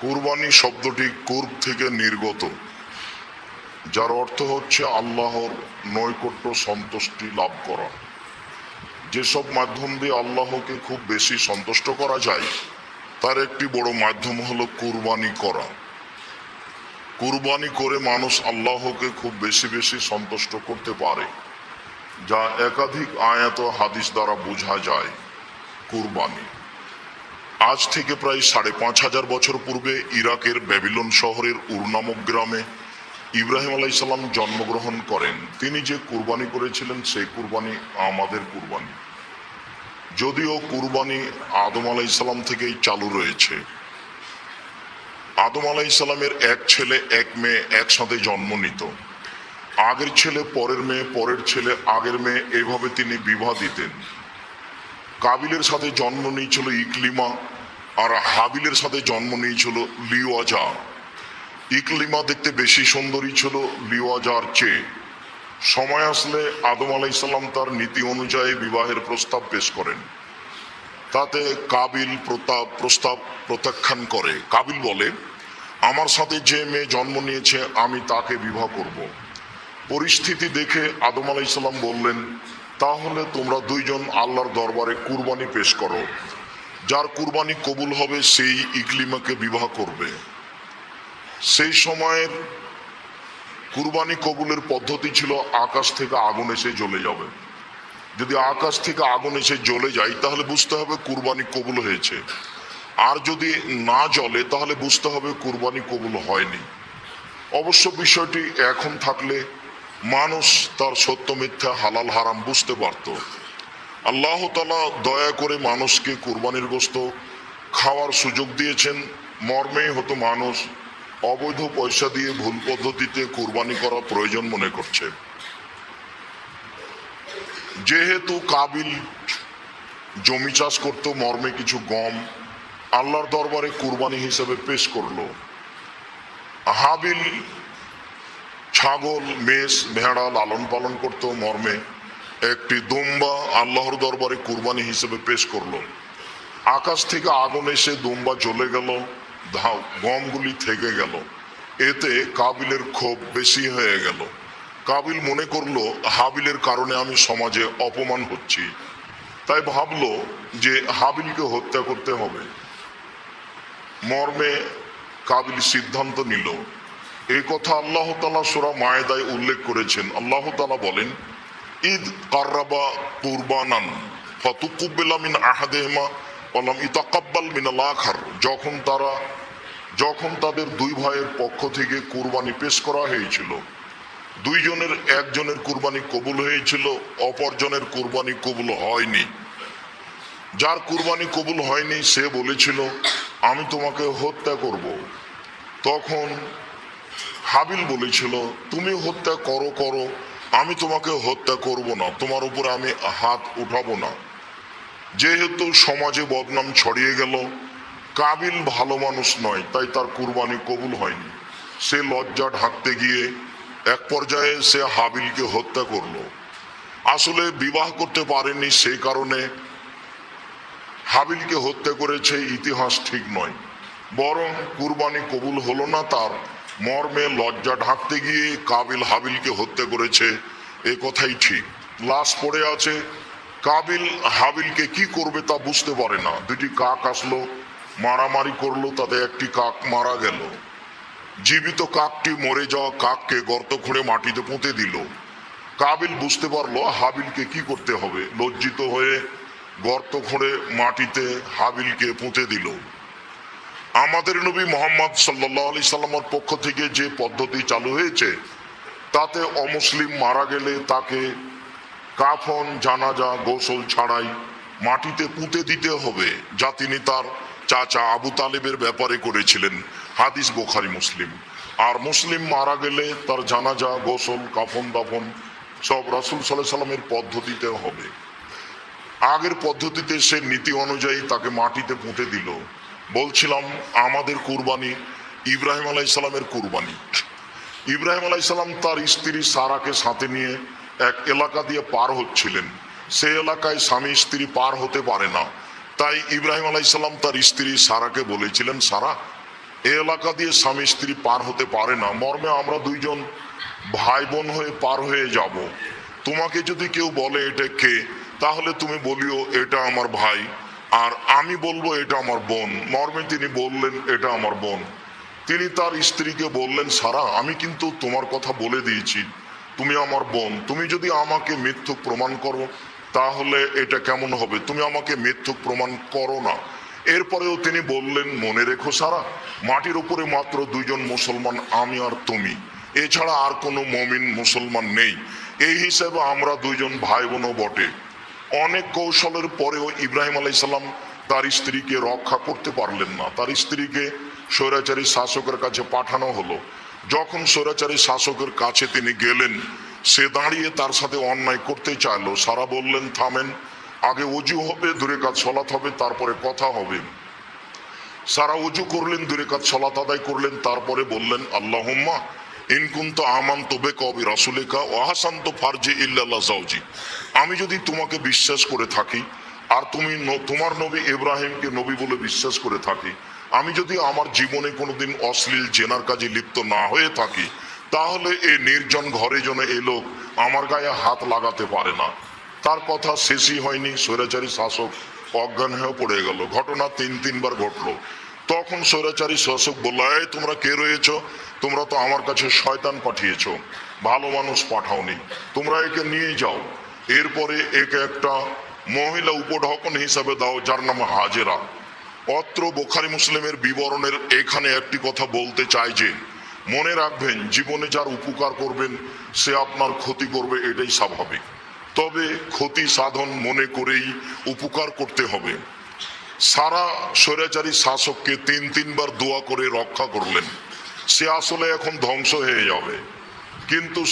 কুরবানি শব্দটি কুর্ব থেকে নির্গত, যার অর্থ হচ্ছে আল্লাহর নৈকট্য সন্তুষ্টি লাভ করা। যেসব মাধ্যম দিয়ে আল্লাহকে খুব বেশি সন্তুষ্ট করা যায়, তার একটি বড় মাধ্যম হলো কুরবানি করা। কুরবানি করে মানুষ আল্লাহকে খুব বেশি বেশি সন্তুষ্ট করতে পারে, যা একাধিক আয়াত হাদিস দ্বারা বোঝা যায় কুরবানি। আজ থেকে প্রায় সাড়ে পাঁচ হাজার বছর পূর্বে ইরাকের ব্যাবিলন শহরের উর নামক গ্রামে ইব্রাহিম আলাইসাল্লাম জন্মগ্রহণ করেন। তিনি যে কুরবানি করেছিলেন, সেই কুরবানি আমাদের কুরবানি। যদিও কুরবানি আদম আলাইসাল্লাম থেকেই চালু রয়েছে। আদম আলাইসাল্লামের এক ছেলে, এক মেয়ে একসাথে জন্ম নিত। আগের ছেলে পরের মেয়ে, পরের ছেলে আগের মেয়ে, এভাবে তিনি বিবাহ দিতেন। কাবিলের সাথে জন্ম নিয়েছিল ইকলিমা আর হাবিলের সাথে জন্ম নিয়েছিল লিওয়াজা ইকলিমা দেখতে বেশি সুন্দরী ছিল লিওয়াজার চেয়ে। সময় আসলে আদম আলাইসাল্লাম তার নীতি অনুযায়ী বিবাহের প্রস্তাব পেশ করেন। তাতে কাবিল প্রতাপ প্রস্তাব প্রত্যাখ্যান করে। কাবিল বলে, আমার সাথে যে মেয়ে জন্ম নিয়েছে, আমি তাকে বিবাহ করব। পরিস্থিতি দেখে আদম আলাই ইসলাম বললেন, তাহলে তোমরা দুইজন আল্লাহর দরবারে কুরবানি পেশ করো। যার কুরবানি কবুল হবে, সেই ইকলিমাকে বিবাহ করবে। সেই সময়ের কুরবানি কবুলের পদ্ধতি ছিল, আকাশ থেকে আগুন এসে জ্বলে যাবে। যদি আকাশ থেকে আগুন এসে জ্বলে যায়, তাহলে বুঝতে হবে কুরবানি কবুল হয়েছে। আর যদি না জ্বলে, তাহলে বুঝতে হবে কুরবানি কবুল হয়নি। অবশ্য বিষয়টি এখন থাকলে মানুষ তার সত্য মিথ্যা, হালাল, হারাম বুঝতে পারত। আল্লাহ তালা দয়া করে মানুষকে কুরবানির গোস্ত খাওয়ার সুযোগ দিয়েছেন। মর্মে হতো মানুষ অবৈধ পয়সা দিয়ে ভুল পদ্ধতিতে কোরবানি করা প্রয়োজন মনে করছে। যেহেতু কাবিল জমি চাষ করত, মর্মে কিছু গম আল্লাহর দরবারে কুরবানি হিসেবে পেশ করল। হাবিল, ছাগল, মেষ, ভেড়া লালন পালন করত মর্মে। একটি দুম্বা আল্লাহর দরবারে কুরবানি হিসেবে পেশ করল। আকাশ থেকে আগুন এসে দুম্বা জ্বলে গেল গমগুলি থেকে গেল। এতে কাবিলের ক্ষোভ বেশি হয়ে গেল। কাবিল মনে করল, হাবিলের কারণে আমি সমাজে অপমান হচ্ছি। তাই ভাবল যে হাবিলকে হত্যা করতে হবে। মর্মে কাবিল সিদ্ধান্ত নিল। এই কথা আল্লাহ তালা সুরা মায়েদায় উল্লেখ করেছেন। আল্লাহ তালা বলেন ঈদ কার্রাবা কুরবানান ফতুকুব্বেলা মিন আহাদেহমা অলাম ইতাকাব্বাল মিনাল আখার যখন তারা যখন তাদের দুই ভাইয়ের পক্ষ থেকে কুরবানি পেশ করা হয়েছিল, দুইজনের একজনের কুরবানি কবুল হয়েছিল, অপরজনের কুরবানি কবুল হয়নি। যার কুরবানি কবুল হয়নি, সে বলেছিল, আমি তোমাকে হত্যা করব। তখন হাবিল বলেছিল, তুমি হত্যা করো করো। আমি তোমাকে হত্যা করব না, তোমার উপরে আমি হাত উঠাবো না। যেহেতু সমাজে বদনাম ছড়িয়ে গেল, কাবিল ভালো মানুষ নয়, তাই তার কুরবানি কবুল হয়নি। সে লজ্জা ঢাকতে গিয়ে এক পর্যায়ে সে হাবিলকে হত্যা করল। আসলে বিবাহ করতে পারেনি সেই কারণে হাবিলকে হত্যা করেছে ইতিহাস ঠিক নয়, বরং কুরবানি কবুল হলো না তার মর্মে লজ্জা ঢাকতে গিয়ে কাবিল হাবিলকে হত্যা করেছে। এ কথাই ঠিক। লাশ পড়ে আছে। কাবিল হাবিলকে কি করবে তা বুঝতে পারে না। দুটি কাক আসলো, মারামারি করল, তাতে একটি কাক মারা গেল। জীবিত কাকটি মরে যাওয়া কাককে গর্ত খুঁড়ে মাটিতে পুঁতে দিল। কাবিল বুঝতে পারল হাবিলকে কি করতে হবে। লজ্জিত হয়ে গর্ত খুঁড়ে মাটিতে হাবিলকে পুঁতে দিল। আমাদের নবী মোহাম্মদ সাল্লাহ আলি সাল্লামের পক্ষ থেকে যে পদ্ধতি চালু হয়েছে, তাতে অমুসলিম মারা গেলে তাকে কাফন, জানাজা, গোসল ছাড়াই মাটিতে পুঁতে দিতে হবে যা তিনি তার চাচা আবু তালেবের ব্যাপারে করেছিলেন। হাদিস বোখারি, মুসলিম। আর মুসলিম মারা গেলে তার জানাজা, গোসল, কাফন, দাফন সব রাসুল সাল্লাহ সাল্লামের পদ্ধতিতে হবে। আগের পদ্ধতিতে সে নীতি অনুযায়ী তাকে মাটিতে পুঁতে দিল। বলছিলাম, আমাদের কুরবানি ইব্রাহিম আলাইসাল্লামের কুরবানি। ইব্রাহিম আলাইসাল্লাম তার স্ত্রী সারাকে সাথে নিয়ে এক এলাকা দিয়ে পার হচ্ছিলেন। সে এলাকায় স্বামী স্ত্রী পার হতে পারে না। তাই ইব্রাহিম আলাইসাল্লাম তার স্ত্রী সারাকে বলেছিলেন, সারা, এ এলাকা দিয়ে স্বামী স্ত্রী পার হতে পারে না। মর্মে আমরা দুইজন ভাই বোন হয়ে পার হয়ে যাব। তোমাকে যদি কেউ বলে এটা কে, তাহলে তুমি বলিও, এটা আমার ভাই। আর আমি বলব, এটা আমার বোন। মর্মে তিনি বললেন, এটা আমার বোন। তিনি তার স্ত্রীকে বললেন, সারা, আমি কিন্তু তোমার কথা বলে দিয়েছি। তুমি আমার বোন। তুমি যদি আমাকে মিথ্যুক প্রমাণ করো, তাহলে এটা কেমন হবে? তুমি আমাকে মিথ্যুক প্রমাণ করো না। এরপরেও তিনি বললেন, মনে রেখো, সারা, মাটির উপরে মাত্র দুইজন মুসলমান, আমি আর তুমি। এছাড়া আর কোনো মমিন মুসলমান নেই। এই হিসেবে আমরা দুইজন ভাই বোনও বটে। অনেক কৌশলের পরেও ইব্রাহিম আলাইসাল্লাম তার স্ত্রীকে রক্ষা করতে পারলেন না। তার স্ত্রীকে স্বৈরাচারী শাসকের কাছে পাঠানো হলো। যখন স্বৈরাচারী শাসকের কাছে তিনি গেলেন, সে দাঁড়িয়ে তার সাথে অন্যায় করতে চাইলো। সারা বললেন, থামেন, আগে অজু হবে, দূরে কাজ সলাৎ হবে, তারপরে কথা হবে। সারা উজু করলেন, দূরে কাজ সলাত আদায় করলেন, তারপরে বললেন, আল্লাহম্মা ইনকুন্ত আমান তবে কবি রাসুলেকা ওয়াহাসান্ত ফারজে ইল্লাল্লাহ জাউজি আমি যদি তোমাকে বিশ্বাস করে থাকি, আর তুমি তোমার নবী ইব্রাহিমকে নবী বলে বিশ্বাস করে থাকি, আমি যদি আমার জীবনে কোনোদিন অশ্লীল জেনার কাজে লিপ্ত না হয়ে থাকি, তাহলে এই নির্জন ঘরে যেন এ লোক আমার গায়ে হাত লাগাতে পারে না। তার কথা শেষই হয়নি, স্বৈরাচারী শাসক অজ্ঞান হয়ে পড়ে গেল। ঘটনা তিন তিনবার ঘটলো। তখন স্বৈরাচারী শাসক বলল, এই, তোমরা কে রয়েছ? তোমরা তো আমার কাছে শয়তান পাঠিয়েছ। ভালো মানুষ পাঠাওনি। তোমরা একে নিয়ে যাও। এরপরে একে একটা মহিলা উপঢকন হিসাবে দাও, যার নাম হাজেরা। অত্র বোখারি মুসলিমের বিবরণের এখানে একটি কথা বলতে চাই যে, মনে রাখবেন, জীবনে যার উপকার করবেন, সে আপনার ক্ষতি করবে, এটাই স্বাভাবিক। তবে ক্ষতি সাধন মনে করেই উপকার করতে হবে। সারা স্বৈরাচারী শাসককে তিন তিনবার দোয়া করে রক্ষা করলেন। সে আসলে এখন ধ্বংস হয়ে যাবে। কিন্তু